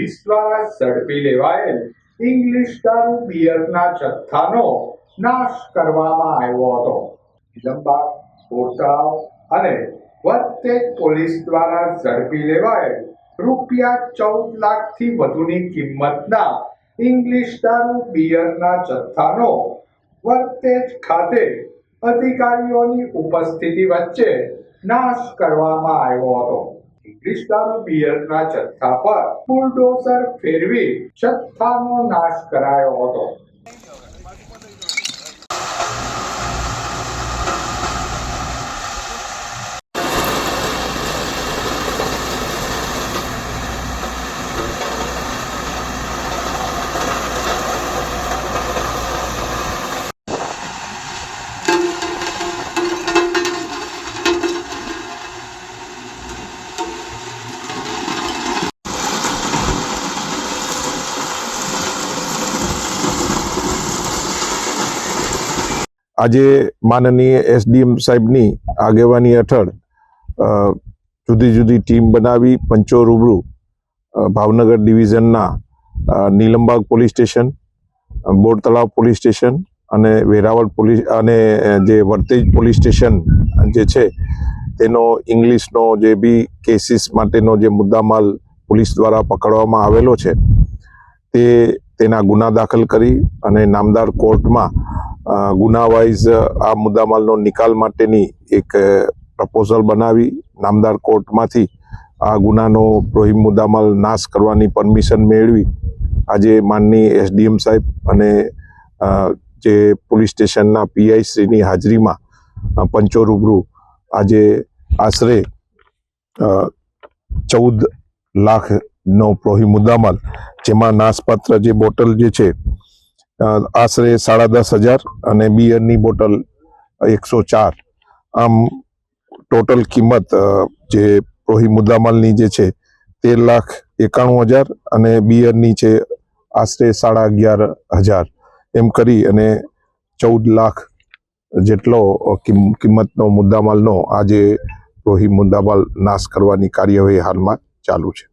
Police દ્વારા ઝડપી લેવાયેલ ઇંગ્લિશ દારૂ બિયરના જથ્થાનો નાશ કરવામાં આવ્યો હતો. નિલંબા બોરતળાવ અને વત્તેજ પોલીસ દ્વારા ઝડપી લેવાયેલ રૂપિયા ચૌદ લાખથી વધુની કિંમતના ઇંગ્લિશ દારૂ બિયરના જથ્થાનો વર્તેજ ખાતે અધિકારીઓની ઉપસ્થિતિ વચ્ચે નાશ કરવામાં આવ્યો હતો. ઇંગ્લિશ દારૂ બિયરના જથ્થા પર બુલડોઝર ફેરવી જથ્થાનો નાશ કરાયો હતો. આજે માનનીય એસડીએમ સાહેબની આગેવાની હેઠળ જુદી જુદી ટીમ બનાવી પંચો રૂબરૂ ભાવનગર ડિવિઝનના નીલમબાગ પોલીસ સ્ટેશન અ, બોર તળાવ પોલીસ સ્ટેશન અને વેરાવળ પોલીસ અને જે વર્તેજ પોલીસ સ્ટેશન જે છે તેનો ઇંગ્લિશનો જે બી કેસીસ માટેનો જે મુદ્દામાલ પોલીસ દ્વારા પકડવામાં આવેલો છે તે તેના ગુના દાખલ કરી અને નામદાર કોર્ટમાં ગુના વાઇઝ આ મુદ્દામાલનો નિકાલ માટેની એક પ્રપોઝલ બનાવી નામદાર કોર્ટમાંથી આ ગુનાનો પ્રોહિમ મુદ્દામાલ નાશ કરવાની પરમિશન મેળવી. આજે માનની એસડીએમ સાહેબ અને જે પોલીસ સ્ટેશનના પીઆઈ શ્રીની હાજરીમાં પંચો રૂબરૂ આજે આશરે ચૌદ લાખનો પ્રોહી મુદ્દામાલ, જેમાં નાશપાત્ર જે બોટલ જે છે આશરે સાડા દસ હજાર અને બિયરની બોટલ એકસો ચાર. આમ ટોટલ કિંમત જે પ્રોહી મુદ્દામાલની જે છે, તેર લાખ એકાણું હજાર અને બિયરની છે આશરે સાડા અગિયાર હજાર. એમ કરી અને ચૌદ લાખ જેટલો કિંમતનો મુદ્દામાલનો આજે પ્રોહી મુદ્દામાલ નાશ કરવાની કાર્યવાહી હાલમાં ચાલુ છે.